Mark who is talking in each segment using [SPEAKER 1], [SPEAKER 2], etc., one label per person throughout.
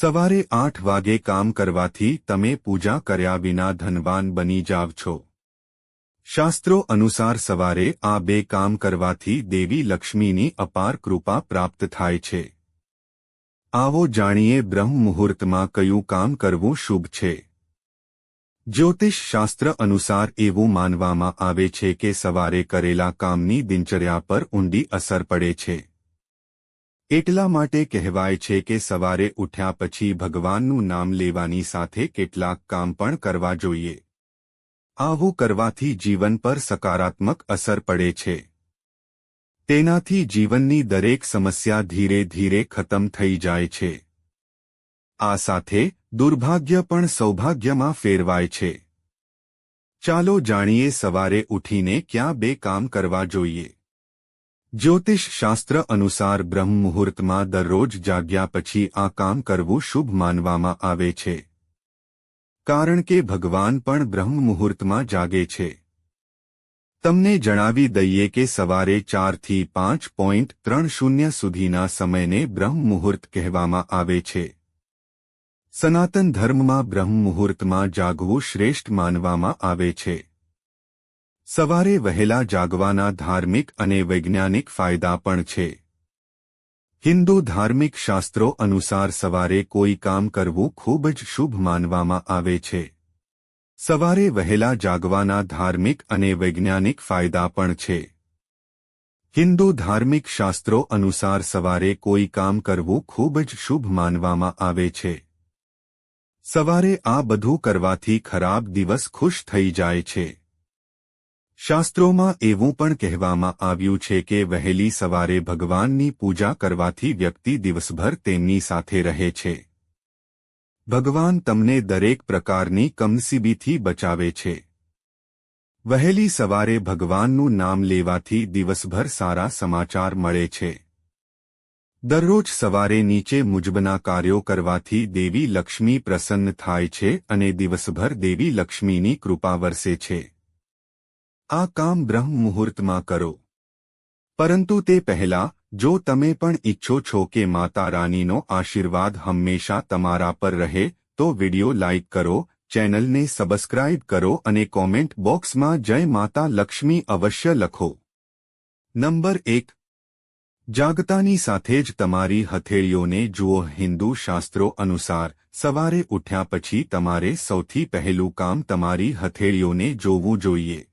[SPEAKER 1] સવારે આઠ વાગે કામ કરવાથી તમે પૂજા કર્યા વિના ધનવાન બની જાવ છો. શાસ્ત્રો અનુસાર સવારે આ બે કામ કરવાથી દેવી લક્ષ્મીની અપાર કૃપા પ્રાપ્ત થાય છે. આવો જાણીએ બ્રહ્મ મુહૂર્તમાં કયું કામ કરવું શુભ છે. જ્યોતિષ શાસ્ત્ર અનુસાર એવું માનવામાં આવે છે કે સવારે કરેલા કામની દિનચર્યા પર ઊંડી અસર પડે છે. એટલા માટે કહેવાય છે કે સવારે ઉઠ્યા પછી ભગવાનનું નામ લેવાની સાથે કેટલાક કામ પણ કરવા જોઈએ. આવું કરવાથી જીવન પર સકારાત્મક અસર પડે છે. તેનાથી જીવનની દરેક સમસ્યા ધીરે ધીરે ખતમ થઈ જાય છે. આ સાથે દુર્ભાગ્ય પણ સૌભાગ્યમાં ફેરવાય છે. ચાલો જાણીએ સવારે ઉઠીને ક્યાં બે કામ કરવા જોઈએ. જ્યોતિષ શાસ્ત્ર અનુસાર બ્રહ્મ મુહૂર્તમાં દરરોજ જાગ્યા પછી આ કામ કરવું શુભ માનવામાં આવે છે. કારણ કે ભગવાન પણ બ્રહ્મ મુહૂર્તમાં જાગે છે. તમને જણાવી દઈએ કે સવારે ચારથી પાંચ પોઈન્ટ ત્રણ શૂન્ય સુધીના સમયને બ્રહ્મ મુહૂર્ત કહેવામાં આવે છે. સનાતન ધર્મમાં બ્રહ્મ મુહૂર્તમાં જાગવું શ્રેષ્ઠ માનવામાં આવે છે. સવારે વહેલા જાગવાના ધાર્મિક અને વૈજ્ઞાનિક ફાયદા પણ છે. હિન્દુ ધાર્મિક શાસ્ત્રો અનુસાર સવારે કોઈ કામ કરવું ખૂબ જ શુભ માનવામાં આવે છે. સવારે વહેલા જાગવાના ધાર્મિક અને વૈજ્ઞાનિક ફાયદા પણ છે. હિન્દુ ધાર્મિક શાસ્ત્રો અનુસાર સવારે કોઈ કામ કરવું ખૂબ જ શુભ માનવામાં આવે છે. સવારે આ બધું કરવાથી ખરાબ દિવસ ખુશ થઈ જાય છે. શાસ્ત્રોમાં એવું પણ કહેવામાં આવ્યું છે કે વહેલી સવારે ભગવાનની પૂજા કરવાથી વ્યક્તિ દિવસભર તેમની સાથે રહે છે. ભગવાન તમને દરેક પ્રકારની કમસીબીથી બચાવે છે. વહેલી સવારે ભગવાનનું નામ લેવાથી દિવસભર સારા સમાચાર મળે છે. દરરોજ સવારે નીચે મુજબના કાર્યો કરવાથી દેવી લક્ષ્મી પ્રસન્ન થાય છે અને દિવસભર દેવી લક્ષ્મીની કૃપા વરસે છે. આ કામ બ્રહ્મ મુહૂર્તમાં કરો. પરંતુ તે પહેલા, જો તમે પણ ઈચ્છો છો કે માતા રાનીનો આશીર્વાદ હંમેશા તમારા પર રહે, તો વિડિયો લાઇક કરો, ચેનલને સબસ્ક્રાઇબ કરો અને કોમેન્ટ બોક્સમાં જય માતા લક્ષ્મી અવશ્ય લખો. નંબર એક. જાગતાની સાથે જ તમારી હથેળીઓને જુઓ, હિન્દુ શાસ્ત્રો અનુસાર, સવારે ઉઠ્યા પછી તમારે સૌથી પહેલું કામ તમારી હથેળીઓને જોવું જોઈએ.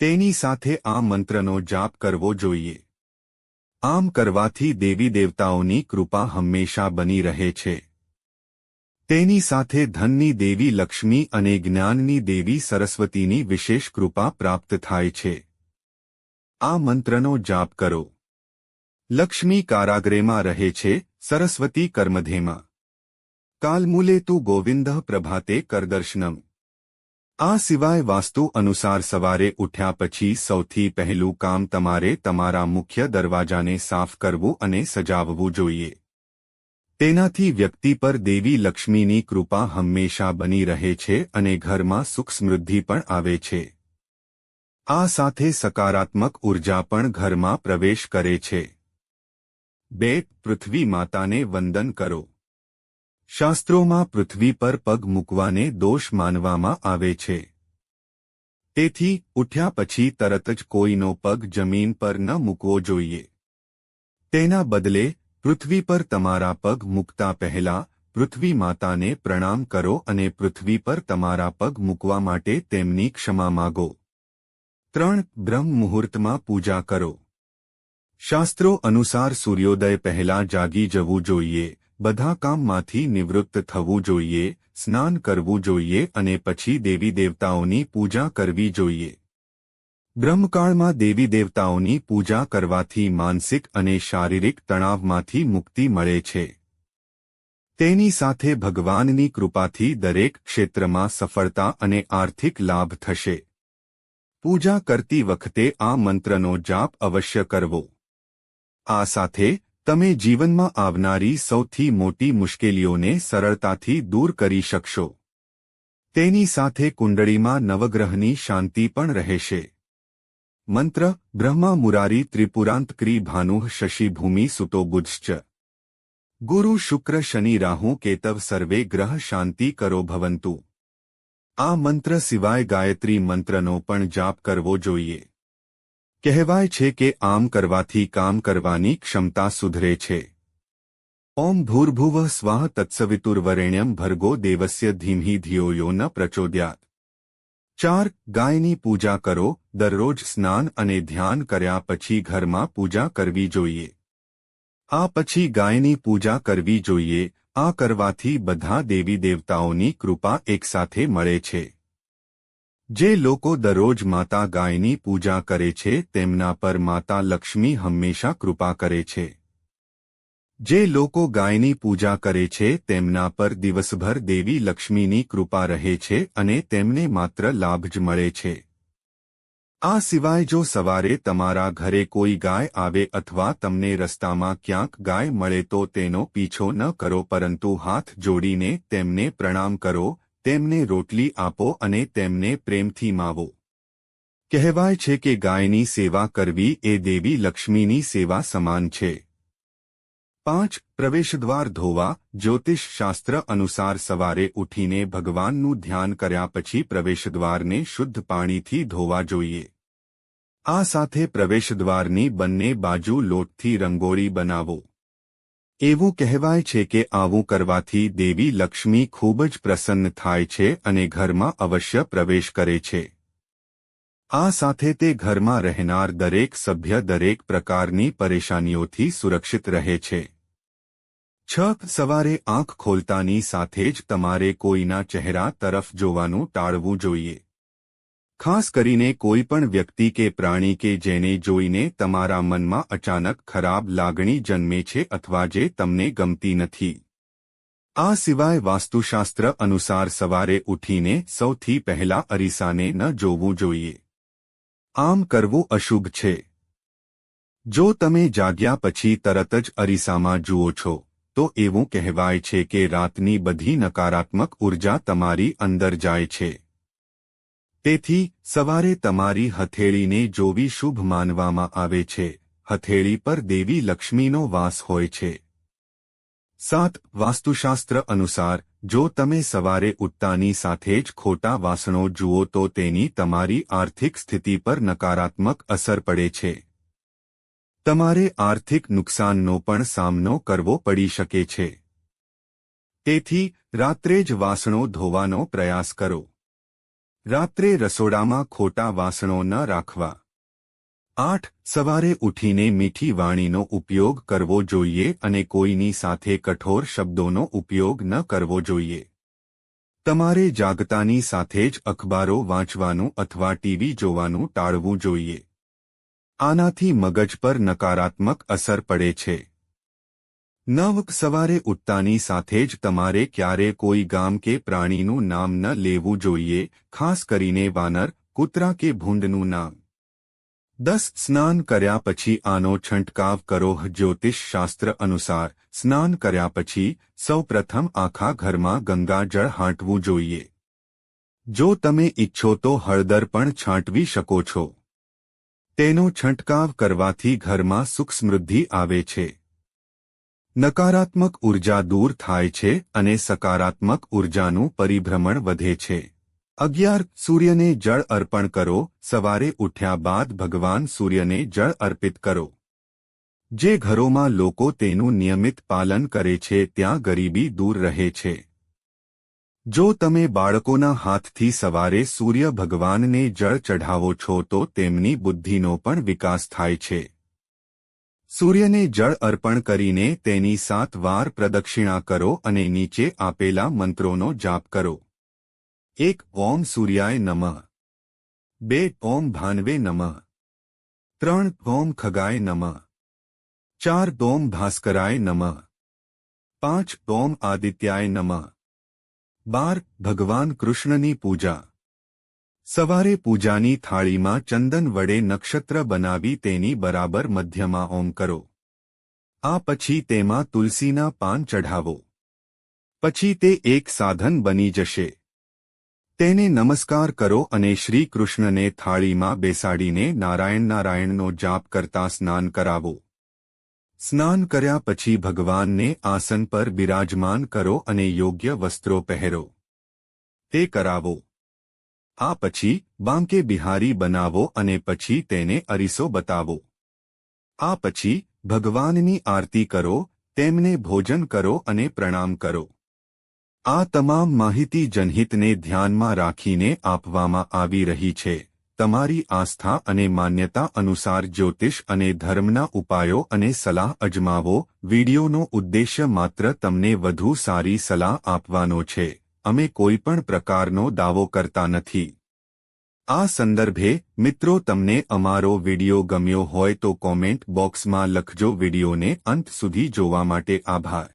[SPEAKER 1] તેની સાથે આ મંત્રનો જાપ કરવો જોઈએ. આમ કરવાથી દેવી દેવતાઓની કૃપા હંમેશા બની રહે છે. તેની સાથે ધનની દેવી લક્ષ્મી અને જ્ઞાનની દેવી સરસ્વતીની વિશેષ કૃપા પ્રાપ્ત થાય છે. આ મંત્રનો જાપ કરો. લક્ષ્મી કારાગ્રેમાં રહે છે, સરસ્વતી કર્મધેમાં. કાલમૂલે તું ગોવિંદ પ્રભાતે કરદર્શનમ. આ સિવાય વાસ્તુ અનુસાર સવારે ઉઠ્યા પછી સૌથી પહેલું કામ તમારે તમારા મુખ્ય દરવાજાને સાફ કરવું અને સજાવવું જોઈએ. તેનાથી વ્યક્તિ પર દેવી લક્ષ્મીની કૃપા હંમેશા બની રહે છે અને ઘરમાં સુખ સમૃદ્ધિ પણ આવે છે. આ સાથે સકારાત્મક ઊર્જા પણ ઘરમાં પ્રવેશ કરે છે. બે પૃથ્વી માતાને વંદન કરો. શાસ્ત્રોમાં પૃથ્વી પર પગ મૂકવાને દોષ માનવામાં આવે છે. તેથી, ઉઠ્યા પછી તરત જ કોઈનો પગ જમીન પર ન મૂકવો જોઈએ. તેના બદલે, પૃથ્વી પર તમારા પગ મૂકતા પહેલા, પૃથ્વી માતાને પ્રણામ કરો અને પૃથ્વી પર તમારા પગ મૂકવા માટે તેમની ક્ષમા માગો. ત્રણ, બ્રહ્મ મુહૂર્તમાં પૂજા કરો. શાસ્ત્રો અનુસાર સૂર્યોદય પહેલા જાગી જવું જોઈએ બધા કામમાંથી નિવૃત્ત થવું જોઈએ, સ્નાન કરવું જોઈએ અને પછી દેવી દેવતાઓની પૂજા કરવી જોઈએ. બ્રહ્મકાળમાં દેવી દેવતાઓની પૂજા કરવાથી માનસિક અને શારીરિક તણાવમાંથી મુક્તિ મળે છે. તેની સાથે ભગવાનની કૃપાથી દરેક ક્ષેત્રમાં સફળતા અને આર્થિક લાભ થશે. પૂજા કરતી વખતે આ મંત્રનો જાપ અવશ્ય કરવો. આ સાથે તમે જીવનમાં આવનારી સૌથી મોટી મુશ્કેલીઓને સરળતાથી દૂર કરી શકશો. તેની સાથે કુંડળીમાં નવગ્રહની શાંતિ પણ રહેશે. મંત્ર, બ્રહ્મા મુરારી ત્રિપુરાંતક્રી ભાનુઃ શશિભૂમિ સુતો બુજશ્ચ ગુરુ શુક્ર શનિ રાહુ કેતવ સર્વે ગ્રહ શાંતિ કરો ભવંતુ. આ મંત્ર સિવાય ગાયત્રી મંત્રનો પણ જાપ કરવો જોઈએ. કહેવાય છે કે આમ કરવાથી કામ કરવાની ક્ષમતા સુધરે છે. ઓમ ભૂર્ભુવ સ્વાહ તત્સવિતુર્વરેણ્યમ ભર્ગો દેવસ્ય ધીમી ધિયો યો ન પ્રચોદ્યાત. ચાર, ગાયની પૂજા કરો, દરરોજ સ્નાન અને ધ્યાન કર્યા પછી ઘરમાં પૂજા કરવી જોઈએ. આ પછી ગાયની પૂજા કરવી જોઈએ, આ કરવાથી બધા દેવી દેવતાઓની કૃપા એકસાથે મળે છે. જે લોકો દરરોજ માતા ગાયની પૂજા કરે છે, તેમના પર માતા લક્ષ્મી હંમેશા કૃપા કરે છે. જે લોકો ગાયની પૂજા કરે છે, તેમના પર દિવસભર દેવી લક્ષ્મીની કૃપા રહે છે અને તેમને માત્ર લાભ જ મળે છે. આ સિવાય જો સવારે તમારા ઘરે કોઈ ગાય આવે અથવા તમને રસ્તામાં ક્યાંક ગાય મળે તો તેનો પીછો ન કરો, પરંતુ હાથ જોડીને તેમને પ્રણામ કરો તેમને રોટલી આપો અને તેમને પ્રેમથી માવો. કહેવાય છે કે ગાયની સેવા કરવી એ દેવી લક્ષ્મીની સેવા સમાન છે. પાંચ, પ્રવેશદ્વાર ધોવા, જ્યોતિષ શાસ્ત્ર અનુસાર સવારે ઉઠીને ભગવાનનું ધ્યાન કર્યા પછી પ્રવેશદ્વારને શુદ્ધ પાણીથી ધોવા જોઈએ. આ સાથે પ્રવેશદ્વારની બંને બાજુ લોટથી રંગોળી બનાવો. એવું કહેવાય છે કે આવું કરવાથી દેવી લક્ષ્મી ખૂબ જ પ્રસન્ન થાય છે અને ઘરમાં અવશ્ય પ્રવેશ કરે છે. આ સાથે તે ઘરમાં રહેનાર દરેક સભ્ય દરેક પ્રકારની પરેશાનીઓથી સુરક્ષિત રહે છે. છ સવારે આંખ ખોલતાની સાથે જ તમારે કોઈના ચહેરા તરફ જોવાનું ટાળવું જોઈએ. ખાસ કરીને કોઈ પણ વ્યક્તિ કે પ્રાણી કે જેને જોઈને તમારા મનમાં અચાનક ખરાબ લાગણી જન્મે છે અથવા જે તમને ગમતી નથી. આ સિવાય વાસ્તુશાસ્ત્ર અનુસાર સવારે ઉઠીને સૌથી પહેલા અરીસાને ન જોવું જોઈએ. આમ કરવું અશુભ છે. જો તમે જાગ્યા પછી તરત જ અરીસામાં જુઓ છો, તો એવું કહેવાય છે કે રાતની બધી નકારાત્મક ઊર્જા તમારી અંદર જાય છે. તેથી સવારે તમારી હથેળીને જોવી શુભ માનવામાં આવે છે. હથેળી પર દેવી લક્ષ્મીનો વાસ હોય છે. સાત, વાસ્તુશાસ્ત્ર અનુસાર, જો તમે સવારે ઉઠતાની સાથે જ ખોટા વાસણો જુઓ તો તેની તમારી આર્થિક સ્થિતિ પર નકારાત્મક અસર પડે છે. તમારે આર્થિક નુકસાનનો પણ સામનો કરવો પડી શકે છે. તેથી, રાત્રે જ વાસણો ધોવાનો પ્રયાસ કરો. રાત્રે રસોડામાં ખોટા વાસણો ન રાખવા. આઠ, સવારે ઉઠીને મીઠી વાણીનો ઉપયોગ કરવો જોઈએ અને કોઈની સાથે કઠોર શબ્દોનો ઉપયોગ ન કરવો જોઈએ. તમારે જાગતાની સાથે જ અખબારો વાંચવાનું અથવા ટીવી જોવાનું ટાળવું જોઈએ. આનાથી મગજ પર નકારાત્મક અસર પડે છે. નવ સવારે ઉઠતાની સાથે જ તમારે ક્યારે કોઈ ગામ કે પ્રાણીનું નામ ન લેવું જોઈએ, ખાસ કરીને વાનર, કૂતરા કે ભૂંડનું નામ. દસ સ્નાન કર્યા પછી આનો છંટકાવ કરો જ્યોતિષ શાસ્ત્ર અનુસાર સ્નાન કર્યા પછી સૌપ્રથમ આખા ઘરમાં ગંગાજળ હાંટવું જોઈએ. જો તમે ઇચ્છો તો હળદર પણ છાંટવી શકો છો. તેનો છંટકાવ કરવાથી ઘરમાં સુખ સમૃદ્ધિ આવે છે. નકારાત્મક ઊર્જા દૂર થાય છે અને સકારાત્મક ઉર્જાનું પરિભ્રમણ વધે છે. અગિયાર, સૂર્યને જળ અર્પણ કરો. સવારે ઉઠ્યા બાદ ભગવાન સૂર્યને જળ અર્પિત કરો. જે ઘરોમાં લોકો તેનું નિયમિત પાલન કરે છે, ત્યાં ગરીબી દૂર રહે છે. જો તમે બાળકોના હાથથી સવારે સૂર્ય ભગવાનને જળ ચઢાવો છો, તો તેમની બુદ્ધિનો પણ વિકાસ થાય છે. સૂર્યને જળ અર્પણ કરીને તેની સાત વાર પ્રદક્ષિણા કરો અને નીચે આપેલા મંત્રોનો જાપ કરો. એક, ઓમ સૂર્યાય નમઃ. બે, ઓમ ભાનવે નમઃ. ત્રણ, ઓમ ખગાય નમઃ. ચાર, ઓમ ભાસ્કરાય નમઃ. પાંચ, ઓમ આદિત્યાય નમઃ. બાર, ભગવાન કૃષ્ણની પૂજા. સવારે પૂજાની થાળીમાં ચંદન વડે નક્ષત્ર બનાવી તેની બરાબર મધ્યમાં ઓમ કરો. આ પછી તેમાં તુલસીના પાન ચઢાવો. પછી તે એક સાધન બની જશે. તેને નમસ્કાર કરો અને શ્રી કૃષ્ણને થાળીમાં બેસાડીને નારાયણ નારાયણનો જાપ કરતા સ્નાન કરાવો. સ્નાન કર્યા પછી ભગવાનને આસન પર બિરાજમાન કરો અને યોગ્ય વસ્ત્રો પહેરો. તે કરાવો. આ પછી બાંકે બિહારી બનાવો અને પછી તેને અરીસો બતાવો. આ પછી ભગવાનની આરતી કરો, તેમને ભોજન કરો અને પ્રણામ કરો. આ તમામ માહિતી જનહિતને ધ્યાનમાં રાખીને આપવામાં આવી રહી છે. તમારી આસ્થા અને માન્યતા અનુસાર જ્યોતિષ અને ધર્મના ઉપાયો અને સલાહ અજમાવો. વિડિયોનો ઉદ્દેશ્ય માત્ર તમને વધુ સારી સલાહ આપવાનો છે. અમે કોઈપણ પ્રકારનો દાવો કરતા નથી. આ સંદર્ભે, મિત્રો, તમને અમારો વિડિયો ગમ્યો હોય તો કોમેન્ટ બોક્સમાં લખજો. વિડિયોને અંત સુધી જોવા માટે આભાર.